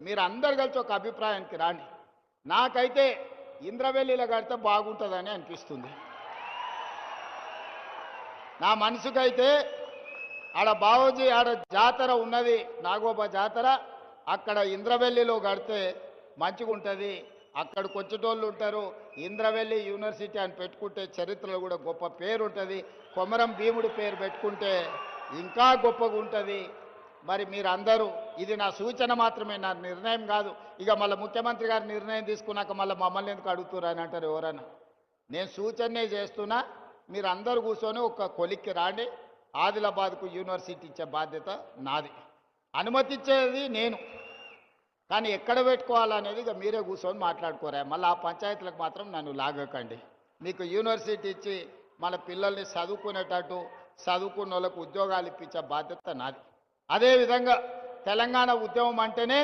మీరు అందరు కలిసి ఒక అభిప్రాయానికి రాండి. నాకైతే ఇంద్రవెల్లిలో కడితే బాగుంటుందని అనిపిస్తుంది. నా మనసుకైతే ఆడ బావోజీ ఆడ జాతర ఉన్నది నాగోబ జాతర అక్కడ ఇంద్రవెల్లిలో కడితే మంచిగా ఉంటుంది అక్కడికి వచ్చేటోళ్ళు ఉంటారు ఇంద్రవెల్లి యూనివర్సిటీ అని పెట్టుకుంటే చరిత్రలో కూడా గొప్ప పేరు ఉంటుంది కొమరం భీముడి పేరు పెట్టుకుంటే ఇంకా గొప్పగా ఉంటుంది మరి మీరందరూ ఇది నా సూచన మాత్రమే నా నిర్ణయం కాదు. ఇక మళ్ళీ ముఖ్యమంత్రి గారు నిర్ణయం తీసుకున్నాక మళ్ళీ మమ్మల్ని ఎందుకు అడుగుతున్నారు అని అంటారు ఎవరైనా నేను సూచనే చేస్తున్నా మీరు అందరు కూర్చొని ఒక కొలిక్కి రాండి. ఆదిలాబాద్కు యూనివర్సిటీ ఇచ్చే బాధ్యత నాది. అనుమతించేది నేను. కానీ ఎక్కడ పెట్టుకోవాలనేది ఇక మీరే కూర్చొని మాట్లాడుకోరా. మళ్ళీ ఆ పంచాయతీలకు మాత్రం నన్ను లాగకండి. మీకు యూనివర్సిటీ ఇచ్చి మన పిల్లల్ని చదువుకునేటట్టు చదువుకున్న వాళ్ళకు ఉద్యోగాలు ఇప్పించే బాధ్యత నాది. అదేవిధంగా తెలంగాణ ఉద్యమం అంటేనే